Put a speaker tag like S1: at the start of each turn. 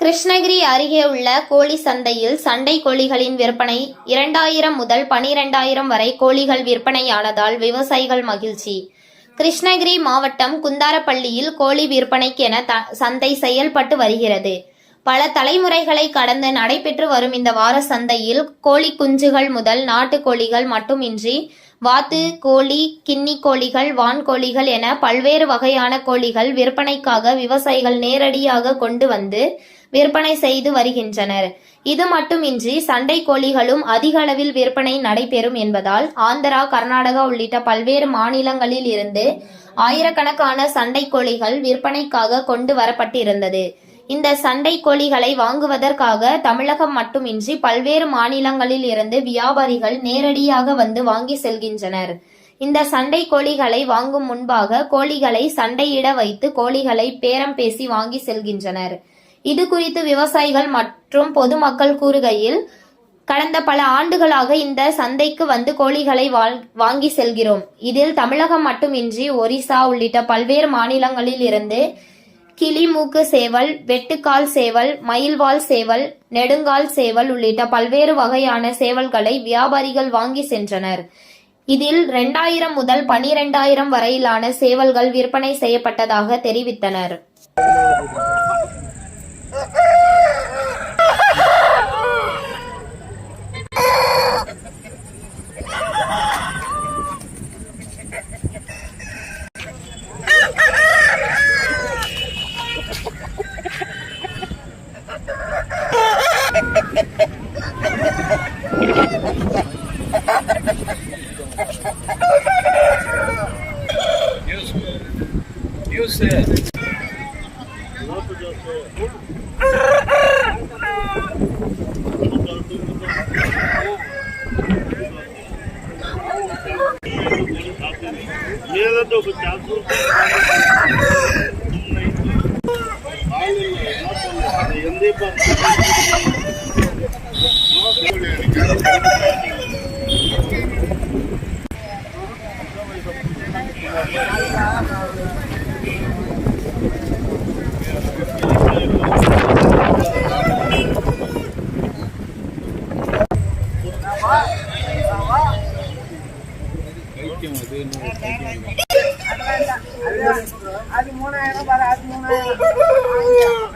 S1: கிருஷ்ணகிரி அருகே உள்ள கோழி சந்தையில் சண்டை கோழிகளின் விற்பனை இரண்டாயிரம் முதல் பனிரெண்டாயிரம் வரை கோழிகள் விற்பனையானதால் விவசாயிகள் மகிழ்ச்சி. கிருஷ்ணகிரி மாவட்டம் குந்தாரப்பள்ளியில் கோழி விற்பனைக்கென த- சந்தை செயல்பட்டு வருகிறது. பல தலைமுறைகளை கடந்து நடைபெற்று வரும் இந்த வார சந்தையில் கோழி குஞ்சுகள் முதல் நாட்டுக்கோழிகள் மட்டுமின்றி வாத்து கோழி கின்னி கோழிகள் வான்கோழிகள் என பல்வேறு வகையான கோழிகள் விற்பனைக்காக விவசாயிகள் நேரடியாக கொண்டு வந்து விற்பனை செய்து வருகின்றனர். இது மட்டுமின்றி சண்டை கோழிகளும் அதிக அளவில் விற்பனை நடைபெறும் என்பதால் ஆந்திரா கர்நாடகா உள்ளிட்ட பல்வேறு மாநிலங்களில் இருந்து ஆயிரக்கணக்கான சண்டை கோழிகள் விற்பனைக்காக கொண்டு வரப்பட்டிருந்தது. இந்த சண்டை கோழிகளை வாங்குவதற்காக தமிழகம் மட்டுமின்றி பல்வேறு மாநிலங்களில் இருந்து வியாபாரிகள் நேரடியாக வந்து வாங்கி செல்கின்றனர். இந்த சண்டை கோழிகளை வாங்கும் முன்பாக கோழிகளை சண்டையிட வைத்து கோழிகளை பேரம் பேசி வாங்கி செல்கின்றனர். இது குறித்து விவசாயிகள் மற்றும் பொதுமக்கள் கூறுகையில் கடந்த பல ஆண்டுகளாக இந்த சந்தைக்கு வந்து கோழிகளை வாழ்- வாங்கி செல்கிறோம். இதில் தமிழகம் மட்டுமின்றி ஒரிசா உள்ளிட்ட பல்வேறு மாநிலங்களில் இருந்து கிளிமூக்கு சேவல் வெட்டுக்கால் சேவல் மயில்வால் சேவல் நெடுங்கால் சேவல் உள்ளிட்ட பல்வேறு வகையான சேவல்களை வியாபாரிகள் வாங்கி சென்றனர். இதில் இரண்டாயிரம் முதல் பனிரெண்டாயிரம் வரையிலான சேவல்கள் விற்பனை செய்யப்பட்டதாக தெரிவித்தனர்.
S2: E
S3: o Cé? O outro
S2: já foi. Mira do Gustavo. அது மூணாயிரம் அது மூணாயிரம்.